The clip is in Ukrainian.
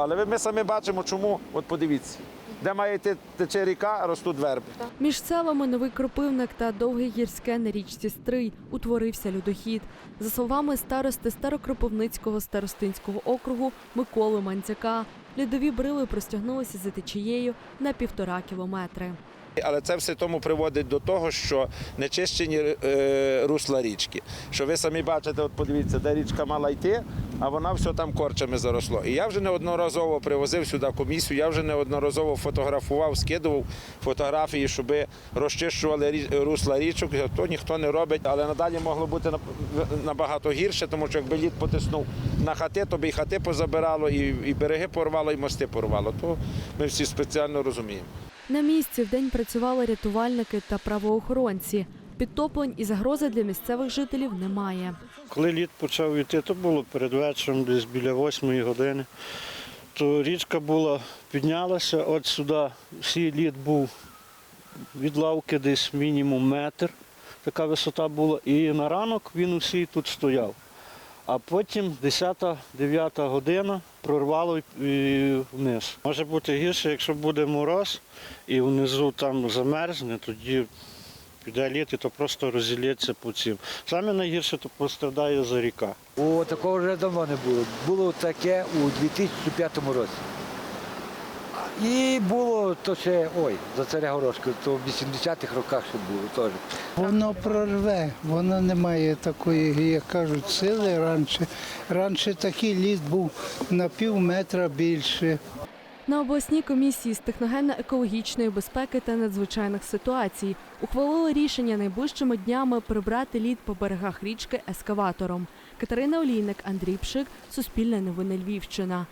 Але ми самі бачимо, чому. От подивіться, де має йти тече ріка, ростуть верби. Між селами Новий Кропивник та Довге Гірське на річці Стрий утворився льодохід. За словами старости Старокропивницького старостинського округу Миколи Мандзяка, льодові брили простягнулися за течією на півтора кілометри. Але це все тому приводить до того, що нечищені е, русла річки. Що ви самі бачите, от подивіться, де річка мала йти, а вона все там корчами заросло. І я вже неодноразово привозив сюди комісію, я вже неодноразово фотографував, скидував фотографії, щоб розчищували русла річок. То ніхто не робить, але надалі могло бути наб- набагато гірше, тому що якби лід потиснув на хати, то би і хати позабирало, і, береги порвало, і мости порвало. То ми всі спеціально розуміємо. На місці вдень працювали рятувальники та правоохоронці. Підтоплень і загрози для місцевих жителів немає. Коли лід почав йти, то було перед вечором, десь біля восьмої години. То річка була, піднялася от сюди, всій лід був від лавки десь мінімум метр, така висота була. І на ранок він усій тут стояв. А потім 10-9 година прорвало і вниз. Може бути гірше, якщо буде мороз і внизу там замерзне, тоді піде і то просто розілється по цим. Саме найгірше то пострадає за ріка. О, такого вже давно не було. Було таке у 2005 році. І було то ще, ой, за царя Горошка, то в 80-х роках ще було теж. Воно прорве, воно не має такої, як кажуть, сили раніше. Раніше такий ліс був на пів метра більше. На обласній комісії з техногенно-екологічної безпеки та надзвичайних ситуацій ухвалили рішення найближчими днями прибрати лід по берегах річки ескаватором. Катерина Олійник, Андрій Пшик, Суспільне новини Львівщина.